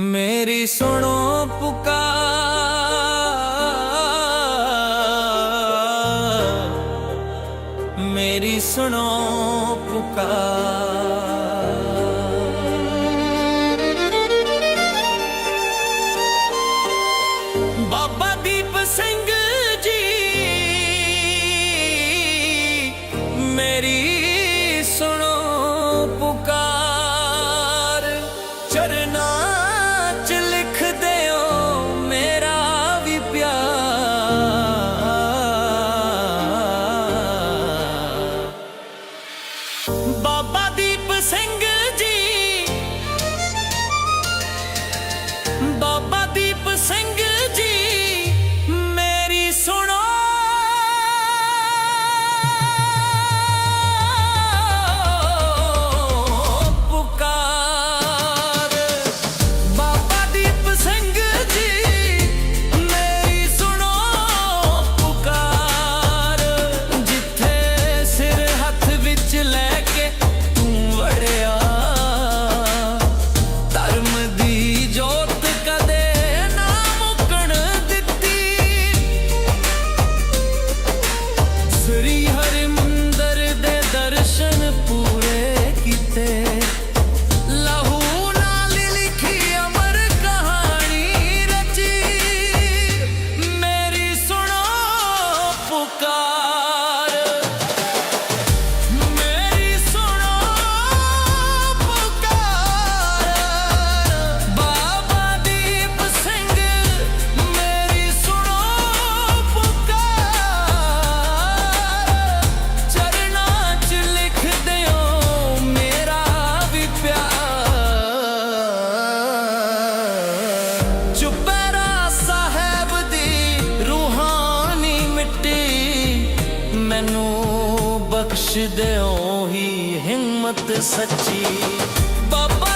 ਮੇਰੀ ਸੁਣੋ ਪੁਕਾਰ। ਮੇਰੀ ਸੁਣੋ ਪੁਕਾਰ। Mm-hmm. ਬਖਸ਼ ਦਿਓ ਹੀ ਹਿੰਮਤ ਸੱਚੀ। ਬਾਬਾ